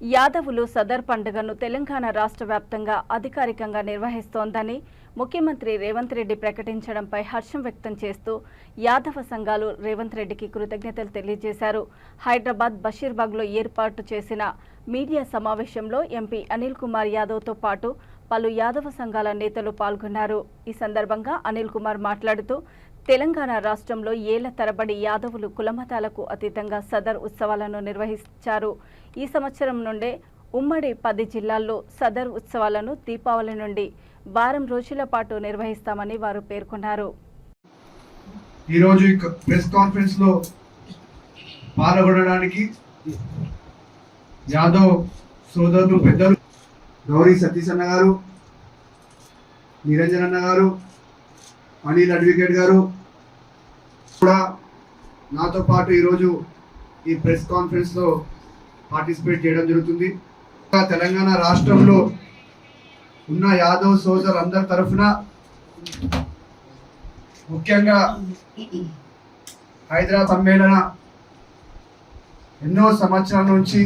యాదవులు సదర్ పండుగను తెలంగాణ రాష్ట్ర వ్యాప్తంగా అధికారికంగా నిర్వహిస్తోందని ముఖ్యమంత్రి రేవంత్ రెడ్డి ప్రకటించడంపై హర్షం వ్యక్తం చేస్తూ యాదవ సంఘాలు రేవంత్ రెడ్డికి కృతజ్ఞతలు తెలియజేశారు. హైదరాబాద్ బషీర్బాగ్లో ఏర్పాటు చేసిన మీడియా సమావేశంలో ఎంపీ అనిల్ కుమార్ యాదవ్తో పాటు పలు యాదవ సంఘాల నేతలు పాల్గొన్నారు. ఈ సందర్భంగా అనిల్ కుమార్ మాట్లాడుతూ తెలంగాణ రాష్ట్రంలో ఏళ్ళ తరబడి యాదవులు కులమతాలకు అతీతంగా సదర్ ఉత్సవాలను నిర్వహించారు. ఈ సంవత్సరం నుండే ఉమ్మడి పది జిల్లాల్లో సదర్ ఉత్సవాలను దీపావళి నుండి వారం రోజుల పాటు నిర్వహిస్తామని వారు పేర్కొన్నారు. ఈరోజు ప్రెస్ కాన్ఫరెన్స్లో పాల్గొనడానికి యాదవ్ సోదరులు పెద్దలు గౌరీ సతీష్ అన్న గారు నిరంజన్ అన్న గారు అనిల్ అడ్వకేట్ గారు కూడా నాతో పాటు ఈరోజు ఈ ప్రెస్ కాన్ఫరెన్స్లో పార్టిసిపేట్ చేయడం జరుగుతుంది. ఇంకా తెలంగాణ రాష్ట్రంలో ఉన్న యాదవ్ సోదరులందరి తరఫున ముఖ్యంగా హైదరాబాద్ సమ్మేళన ఎన్నో సంవత్సరాల నుంచి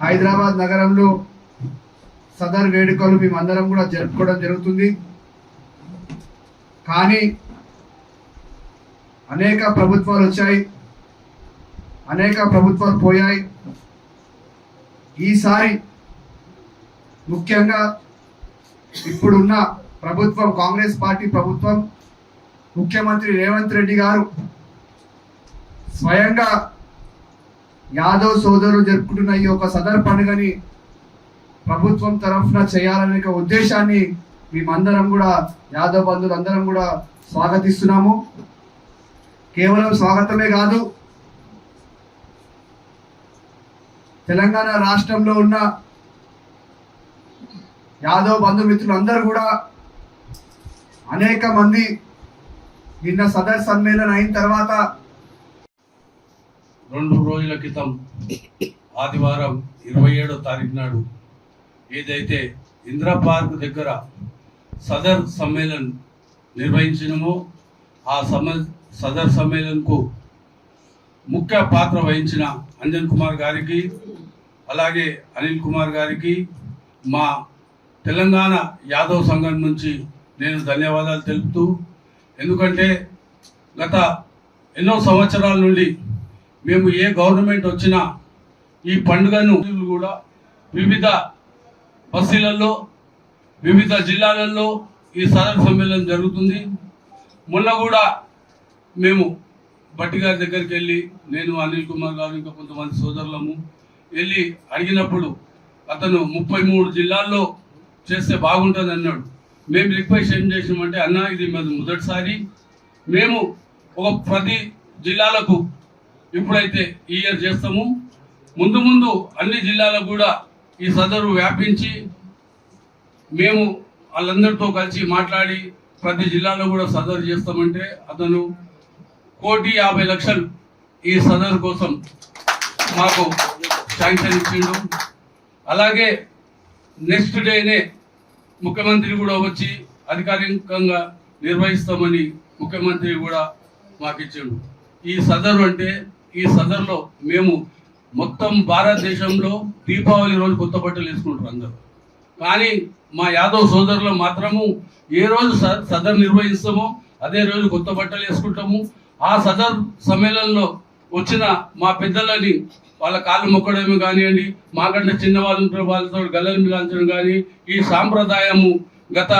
హైదరాబాద్ నగరంలో సదర్ వేడుకలు మేమందరం కూడా జరుపుకోవడం జరుగుతుంది. కానీ అనేక ప్రభుత్వాలు వచ్చాయి. అనేక ప్రభుత్వాలు పోయాయి. ఈసారి ముఖ్యంగా ఇప్పుడున్న ప్రభుత్వం కాంగ్రెస్ పార్టీ ప్రభుత్వం ముఖ్యమంత్రి రేవంత్ రెడ్డి గారు స్వయంగా యాదవ్ సోదరులు జరుపుకుంటున్న ఈ యొక్క సదర్ పండుగని ప్రభుత్వం తరఫున చేయాలనే ఒక ఉద్దేశాన్ని మేమందరం కూడా యాదవ్ బంధువులందరం కూడా స్వాగతిస్తున్నాము. కేవలం స్వాగతమే కాదు తెలంగాణ రాష్ట్రంలో ఉన్న యాదవ్ బంధుమిత్రులు అందరూ కూడా అనేక మంది నిన్న సదర్ సమ్మేళనం అయిన తర్వాత రెండు రోజుల క్రితం ఆదివారం ఇరవై ఏడో తారీఖు నాడు ఏదైతే ఇంద్రా పార్క్ దగ్గర సదర్ సమ్మేళన్ నిర్వహించినమో. ఆ సమ సదర్ సమ్మేళన్కు ముఖ్య పాత్ర వహించిన అంజన్ కుమార్ గారికి అలాగే అనిల్ కుమార్ గారికి మా తెలంగాణ యాదవ్ సంఘం నుంచి నేను ధన్యవాదాలు తెలుపుతూ ఎందుకంటే గత ఎన్నో సంవత్సరాల నుండి మేము ఏ గవర్నమెంట్ వచ్చినా ఈ పండుగను కూడా వివిధ బస్సులలో వివిధ జిల్లాలలో ఈ సదరు సమ్మేళనం జరుగుతుంది. మొన్న కూడా మేము భట్టి గారి దగ్గరికి వెళ్ళి నేను అనిల్ కుమార్ గారు ఇంకా కొంతమంది సోదరులము వెళ్ళి అడిగినప్పుడు అతను ముప్పై మూడు జిల్లాల్లో చేస్తే బాగుంటుంది అన్నాడు. మేము రిక్వెస్ట్ ఏం చేసినామంటే అన్న ఇది మాది మొదటిసారి. మేము ఒక ప్రతి జిల్లాలకు ఇప్పుడైతే ఈ ఇయర్ చేస్తాము. ముందు ముందు అన్ని జిల్లాలకు కూడా ఈ సదరు వ్యాపించి మేము వాళ్ళందరితో కలిసి మాట్లాడి ప్రతి జిల్లాలో కూడా సదరు చేస్తామంటే అతను కోటి యాభై లక్షలు ఈ సదరు కోసం మాకు శాంక్షన్ ఇచ్చిండు. అలాగే నెక్స్ట్ డేనే ముఖ్యమంత్రి కూడా వచ్చి అధికారికంగా నిర్వహిస్తామని ముఖ్యమంత్రి కూడా మాకు ఇచ్చిండు. ఈ సదరు అంటే ఈ సదర్లో మేము మొత్తం భారతదేశంలో దీపావళి రోజు కొత్త బట్టలు వేసుకుంటారు అందరూ. కానీ మా యాదవ్ సోదరులు మాత్రము ఏ రోజు స- సదర్ నిర్వహిస్తామో అదే రోజు కొత్త బట్టలు వేసుకుంటాము. ఆ సదర్ సమ్మేళనంలో వచ్చిన మా పెద్దలని వాళ్ళ కాళ్ళు మొక్కడమే కానివ్వండి మాకంటే చిన్నవాళ్ళు ఉంటారు వాళ్ళతో గల్లలు మిలాంచడం కానీ ఈ సాంప్రదాయము గత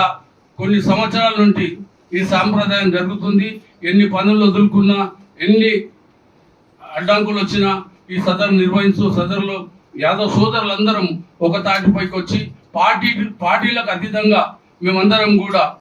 కొన్ని సంవత్సరాల నుండి ఈ సాంప్రదాయం జరుగుతుంది. ఎన్ని పనులు వదులుకున్నా ఎన్ని అడ్డంకులు వచ్చినా ఈ సదరు నిర్వహించు సదరులో యాదవ్ సోదరులందరం ఒక తాటిపైకి వచ్చి పార్టీ పార్టీలకు అతీతంగా మేమందరం కూడా